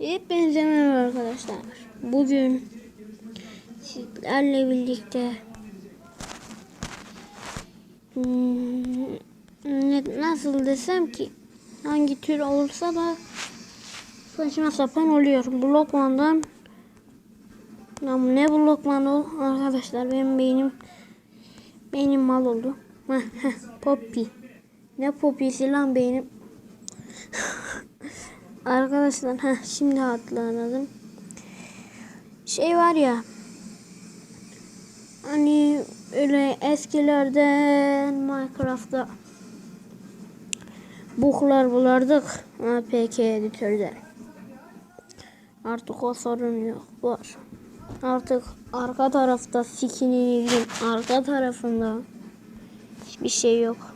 Hepinize merhaba arkadaşlar. Bugün sizlerle birlikte hmm, nasıl desem ki hangi tür olursa da saçma sapan oluyor. Blokman'dan ne blokman ol arkadaşlar benim beynim beynim mal oldu. Poppy. Ne Poppy'si lan beynim. Arkadaşlar ha şimdi hatırladım. Şey var ya. Hani öyle eskilerden Minecraft'ta buklar bulardık APK editörde. Artık o sorun yok. Var. Artık arka tarafta skin'inizin arka tarafında hiçbir şey yok.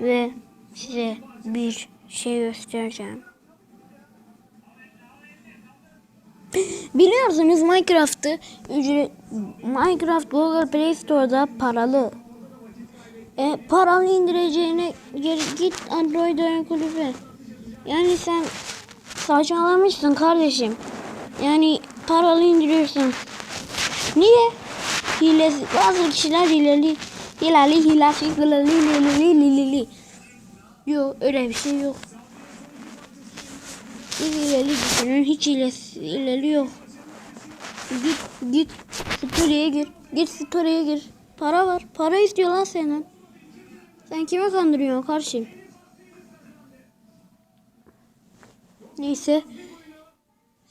Ve size bir şey göstereceğim. Biliyorsunuz Minecraft'ı ücret Minecraft Google Play Store'da paralı. E, paralı indireceğine geri git Android oyun kulübü. Yani sen saçmalamışsın kardeşim. Yani paralı indiriyorsun. Niye? Hilesi, bazı kişiler hileli, hileli, hilesi, hileli, hileli, hileli. Yok öyle bir şey yok. İleri düşünün hiç hilesi, hileli yok. Git git story'e gir. Git story'e gir. Para var. Para istiyor lan senden. Sen kime kandırıyorsun kardeşim? Neyse.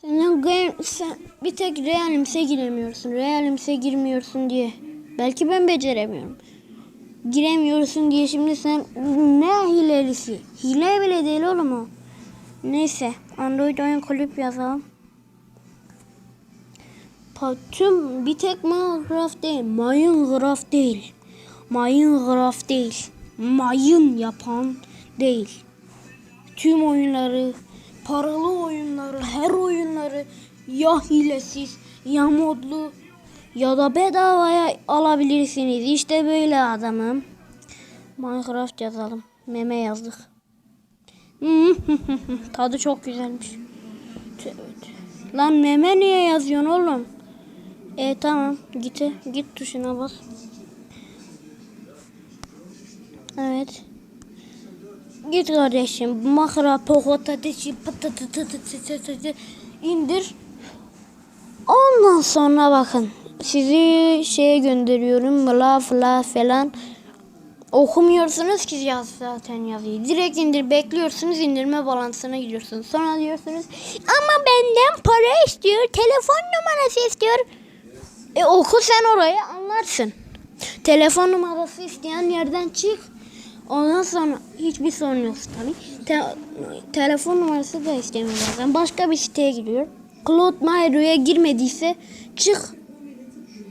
Senden game, sen bir tek realimse giremiyorsun. Realimse girmiyorsun diye. Belki ben beceremiyorum. Giremiyorsun diye şimdi sen ne hilelisi? Hile bile değil oğlum o. Neyse. Android oyun kulüp yazalım. Pa- Tüm bir tek Minecraft değil. Minecraft değil. Minecraft değil. Mayın yapan değil. Tüm oyunları, paralı oyunları, her oyunları ya hilesiz ya modlu ya da bedavaya alabilirsiniz. İşte böyle adamım. Minecraft yazalım. Meme yazdık. Tadı çok güzelmiş. Lan meme niye yazıyorsun oğlum? E tamam git git tuşuna bas. Evet. Git kardeşim makara pokotatesi patatatatatatata indir. Ondan sonra bakın sizi şeye gönderiyorum bla bla falan. Okumuyorsunuz ki yaz zaten yazıyı. Direkt indir bekliyorsunuz indirme balansına gidiyorsunuz. Sonra diyorsunuz ama benden para istiyor. Telefon numarası istiyor. E oku sen orayı anlarsın. Telefon numarası isteyen yerden çık. Ondan sonra hiçbir sorun yok tabii. Te- telefon numarası da istemiyor bazen. Başka bir siteye giriyor. Cloud Myro'ya girmediyse çık.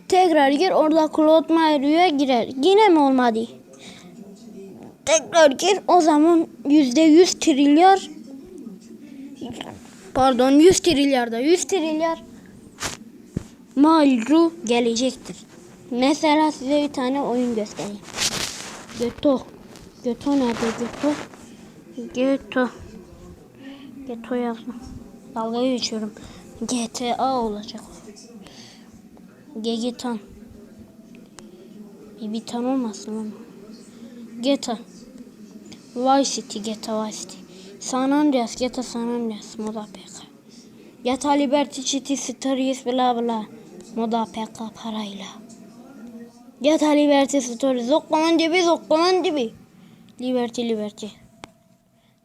Tekrar gir orada Cloud Myro'ya girer. Yine mi olmadı? Tekrar gir o zaman yüzde yüz trilyar pardon yüz trilyarda yüz trilyar Malru gelecektir. Mesela size bir tane oyun göstereyim. Göto. Göto nerede Göto? Göto. Göto yazma. Dalga geçiyorum. GTA olacak. Gegitan. Bibitan olmasın ama. GTA. Vice City, GTA Vice City. San Andreas, GTA San Andreas, moda PK. GTA Liberty City Stories bla bla. Moda PK parayla. GTA Liberty Stories. Zokkoman dibi, zokkoman dibi. Liberty, Liberty.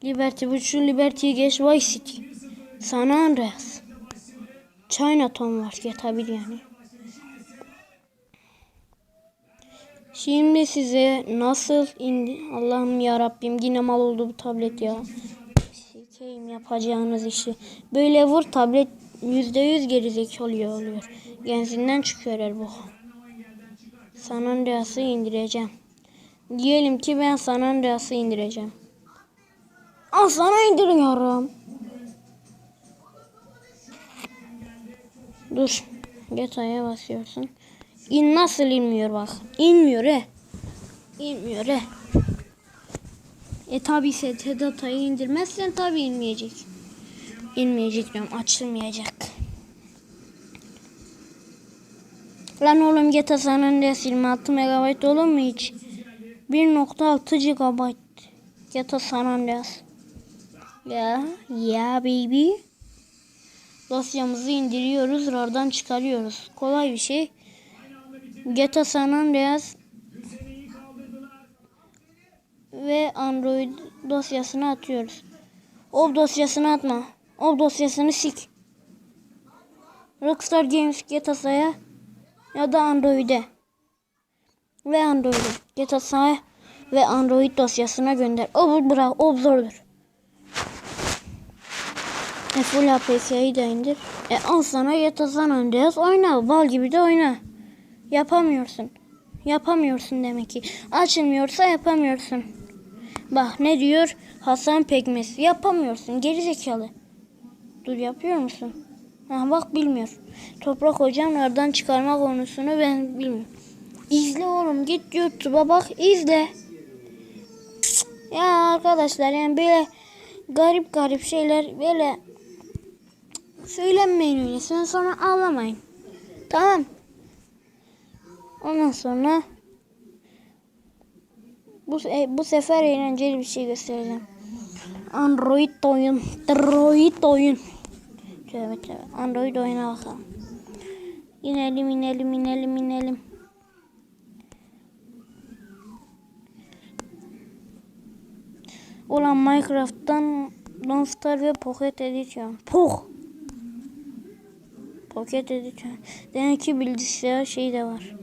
Liberty, bu şu Liberty'yi geç Vice City. San Andreas. Chinatown var GTA bir yani. Şimdi size nasıl indi Allah'ım ya Rabbim yine mal oldu bu tablet ya. Sikeyim yapacağınız işi. Böyle vur tablet yüzde yüz gerizekalı oluyor oluyor. Genzinden çıkıyor her bu. San Andreas'ı indireceğim. Diyelim ki ben San Andreas'ı indireceğim. Al sana indiriyorum. Dur. GTA'ya basıyorsun. İn nasıl inmiyor bak. İnmiyor he. İnmiyor he. E tabi sen datayı indirmezsen tabi inmeyecek. İnmeyecek diyorum. Açılmayacak. Lan oğlum GTA San Andreas 26 MB olur mu hiç? 1.6 GB. GTA San Andreas. Ya, ya baby. Dosyamızı indiriyoruz, RAR'dan çıkarıyoruz. Kolay bir şey. GTA San Andreas ve Android dosyasını atıyoruz. O dosyasını atma. O dosyasını sik. Rockstar Games GTA'ya ya da Android'e ve Android'e GTA'ya ve Android dosyasına gönder. O bu bırak, o zordur. E full APK'yi de indir. E al sana GTA San Andreas oyna. Bal gibi de oyna. Yapamıyorsun. Yapamıyorsun demek ki. Açılmıyorsa yapamıyorsun. Bak ne diyor Hasan Pekmez. Yapamıyorsun geri zekalı. Dur yapıyor musun? Ha bak bilmiyor. Toprak hocam nereden çıkarma konusunu ben bilmiyorum. İzle oğlum git YouTube'a bak izle. Ya arkadaşlar yani böyle garip garip şeyler böyle söylenmeyin öyle. Sen sonra ağlamayın. Tamam. Ondan sonra bu, bu sefer eğlenceli bir şey göstereceğim. Android oyun. Android oyun. Tövbe tövbe. Android oyuna bakalım. İnelim inelim inelim inelim. Ulan Minecraft'tan Donstar ve Pocket Edition. Poh! Pocket Edition. Demek ki bilgisayar şey de var.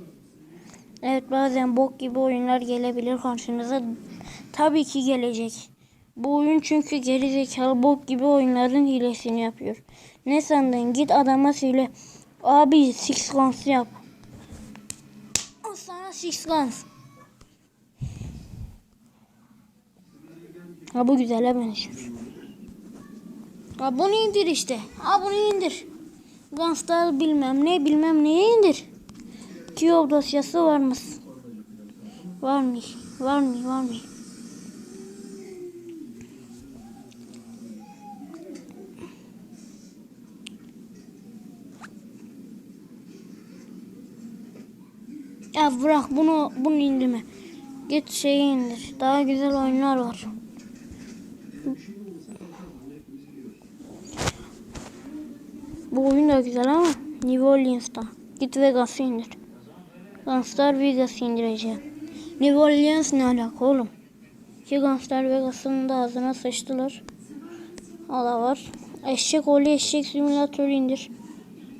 Evet bazen bok gibi oyunlar gelebilir karşınıza. Tabii ki gelecek. Bu oyun çünkü gerizekalı bok gibi oyunların hilesini yapıyor. Ne sandın? Git adama söyle. Abi Six Guns yap. Al sana Six Guns. Ha bu güzele benziyor. Ha bunu indir işte. Ha bunu indir. Gunstar bilmem ne bilmem neye indir. Cube dosyası var mı? Varmış. Var mı? Var mı? Ya bırak bunu bunu indirme. Git şeyi indir. Daha güzel oyunlar var. Bu oyun da güzel ama New Orleans'ta. Git Vegas'ı indir. Gunstar Vegas'ı indireceğim. New Orleans ne alaka oğlum? Ki Gunstar Vegas'ın da ağzına sıçtılar. O da var. Eşek oğlu eşek simülatörü indir.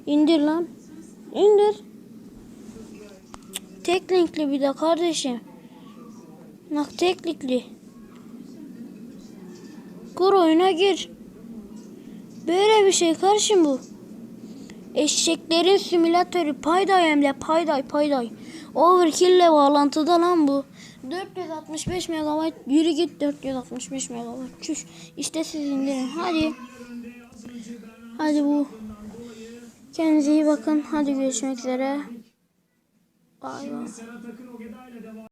İndir lan. İndir. Tek linkli bir de kardeşim. Bak tek linkli. Kur oyuna gir. Böyle bir şey karşım bu. Eşeklerin simülatörü payday hem de payday payday. Overkill ile bağlantıda lan bu. 465 MB yürü git 465 MB. Çüş. İşte siz indirin. Hadi. Hadi bu. Kendinize iyi bakın. Hadi görüşmek üzere. Bay bay.